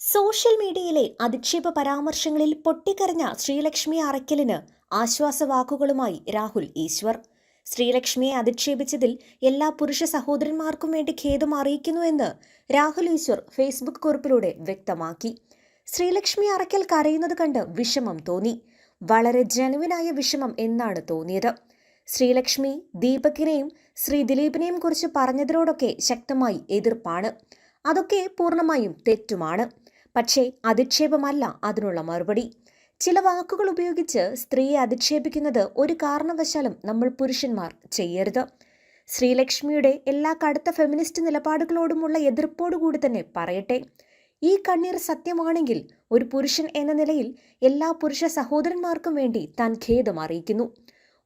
Social മീഡിയയിലെ അധിക്ഷേപ പരാമർശങ്ങളിൽ പൊട്ടിക്കരഞ്ഞ ശ്രീലക്ഷ്മി അറയ്ക്കലിന് ആശ്വാസവാക്കുകളുമായി രാഹുൽ ഈശ്വർ. ശ്രീലക്ഷ്മിയെ അധിക്ഷേപിച്ചതിൽ എല്ലാ പുരുഷ സഹോദരന്മാർക്കും വേണ്ടി ഖേദം അറിയിക്കുന്നുവെന്ന് രാഹുൽ ഈശ്വർ ഫേസ്ബുക്ക് കുറിപ്പിലൂടെ വ്യക്തമാക്കി. ശ്രീലക്ഷ്മി അറയ്ക്കൽ കരയുന്നത് കണ്ട് വിഷമം തോന്നി. വളരെ ജനുവിനായ വിഷമം എന്നാണ് തോന്നിയത്. ശ്രീലക്ഷ്മി ദീപകിനെയും ശ്രീ ദിലീപിനെയും കുറിച്ച് പറഞ്ഞതിനോടൊക്കെ ശക്തമായി എതിർപ്പാണ്. അതൊക്കെ പൂർണമായും തെറ്റുമാണ്. പക്ഷേ അധിക്ഷേപമല്ല അതിനുള്ള മറുപടി. ചില വാക്കുകൾ ഉപയോഗിച്ച് സ്ത്രീയെ അധിക്ഷേപിക്കുന്നത് ഒരു കാരണവശാലും നമ്മൾ പുരുഷന്മാർ ചെയ്യരുത്. ശ്രീലക്ഷ്മിയുടെ എല്ലാ കടുത്ത ഫെമിനിസ്റ്റ് നിലപാടുകളോടുമുള്ള എതിർപ്പോടുകൂടി തന്നെ പറയട്ടെ. ഈ കണ്ണീർ സത്യമാണെങ്കിൽ ഒരു പുരുഷൻ എന്ന നിലയിൽ എല്ലാ പുരുഷ സഹോദരന്മാർക്കും വേണ്ടി താൻ ഖേദം അറിയിക്കുന്നു.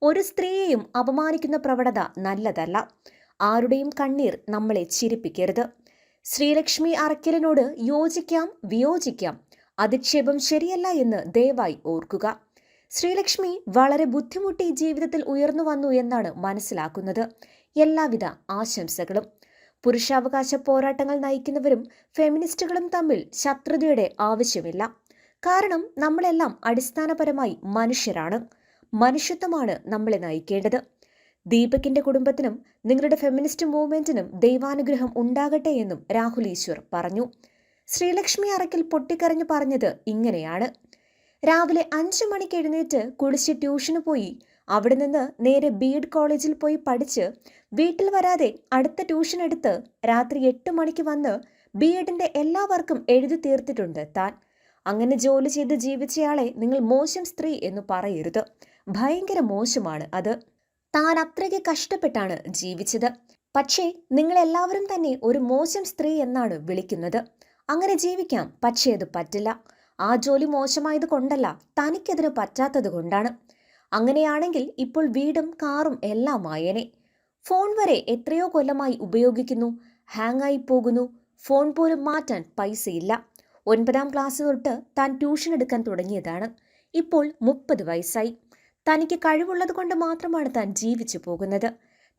ഒരു സ്ത്രീയെയും അപമാനിക്കുന്ന പ്രവണത നല്ലതല്ല. ആരുടെയും കണ്ണീർ നമ്മളെ ചിരിപ്പിക്കരുത്. ശ്രീലക്ഷ്മി അറക്കലിനോട് യോജിക്കാം വിയോജിക്കാം. അധിക്ഷേപം ശരിയല്ല എന്ന് ദയവായി ഓർക്കുക. ശ്രീലക്ഷ്മി വളരെ ബുദ്ധിമുട്ടി ജീവിതത്തിൽ ഉയർന്നു വന്നു എന്നാണ് മനസ്സിലാക്കുന്നത്. എല്ലാവിധ ആശംസകളും. പുരുഷാവകാശ പോരാട്ടങ്ങൾ നയിക്കുന്നവരും ഫെമിനിസ്റ്റുകളും തമ്മിൽ ശത്രുതയുടെ ആവശ്യമില്ല. കാരണം നമ്മളെല്ലാം അടിസ്ഥാനപരമായി മനുഷ്യരാണ്. മനുഷ്യത്വമാണ് നമ്മളെ നയിക്കേണ്ടത്. ദീപകിന്റെ കുടുംബത്തിനും നിങ്ങളുടെ ഫെമിനിസ്റ്റ് മൂവ്മെന്റിനും ദൈവാനുഗ്രഹം ഉണ്ടാകട്ടെ എന്നും രാഹുൽ ഈശ്വർ പറഞ്ഞു. ശ്രീലക്ഷ്മി അറക്കിൽ പൊട്ടിക്കരഞ്ഞു പറഞ്ഞത് ഇങ്ങനെയാണ്. രാവിലെ അഞ്ചു മണിക്ക് എഴുന്നേറ്റ് കുളിച്ച് ട്യൂഷന് പോയി. അവിടെ നിന്ന് നേരെ ബി എഡ് കോളേജിൽ പോയി പഠിച്ച് വീട്ടിൽ വരാതെ അടുത്ത ട്യൂഷൻ എടുത്ത് രാത്രി എട്ട് മണിക്ക് വന്ന് ബി എഡിന്റെ എല്ലാ വർക്കും എഴുതി തീർത്തിട്ടുണ്ട് താൻ. അങ്ങനെ ജോലി ചെയ്ത് ജീവിച്ചയാളെ നിങ്ങൾ മോശം സ്ത്രീ എന്ന് പറയരുത്. ഭയങ്കര മോശമാണ് അത്. താൻ അത്രയ്ക്ക് കഷ്ടപ്പെട്ടാണ് ജീവിച്ചത്. പക്ഷേ നിങ്ങളെല്ലാവരും തന്നെ ഒരു മോശം സ്ത്രീ എന്നാണ് വിളിക്കുന്നത്. അങ്ങനെ ജീവിക്കാം പക്ഷേ അത് പറ്റില്ല. ആ ജോലി മോശമായത് കൊണ്ടല്ല തനിക്കതിന് പറ്റാത്തത് കൊണ്ടാണ്. അങ്ങനെയാണെങ്കിൽ ഇപ്പോൾ വീടും കാറും എല്ലാം വായനെ ഫോൺ വരെ എത്രയോ കൊല്ലമായി ഉപയോഗിക്കുന്നു ഹാങ്ങായി പോകുന്നു. ഫോൺ പോലും മാറ്റാൻ പൈസയില്ല. ഒൻപതാം ക്ലാസ് തൊട്ട് താൻ ട്യൂഷൻ എടുക്കാൻ തുടങ്ങിയതാണ്. ഇപ്പോൾ മുപ്പത് വയസ്സായി. തനിക്ക് കഴിവുള്ളത് കൊണ്ട് മാത്രമാണ് താൻ ജീവിച്ചു പോകുന്നത്.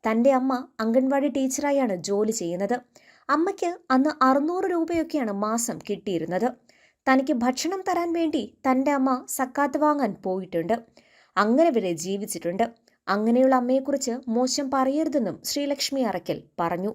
തന്റെ അമ്മ അംഗൻവാടി ടീച്ചറായാണ് ജോലി ചെയ്യുന്നത്. അമ്മയ്ക്ക് അന്ന് അറുന്നൂറ് രൂപയൊക്കെയാണ് മാസം കിട്ടിയിരുന്നത്. തനിക്ക് ഭക്ഷണം തരാൻ വേണ്ടി തന്റെ അമ്മ സക്കാത്ത് വാങ്ങാൻ പോയിട്ടുണ്ട്. അങ്ങനെ വരെ ജീവിച്ചിട്ടുണ്ട്. അങ്ങനെയുള്ള അമ്മയെക്കുറിച്ച് മോശം പറയരുതെന്നും ശ്രീലക്ഷ്മി അറക്കൽ പറഞ്ഞു.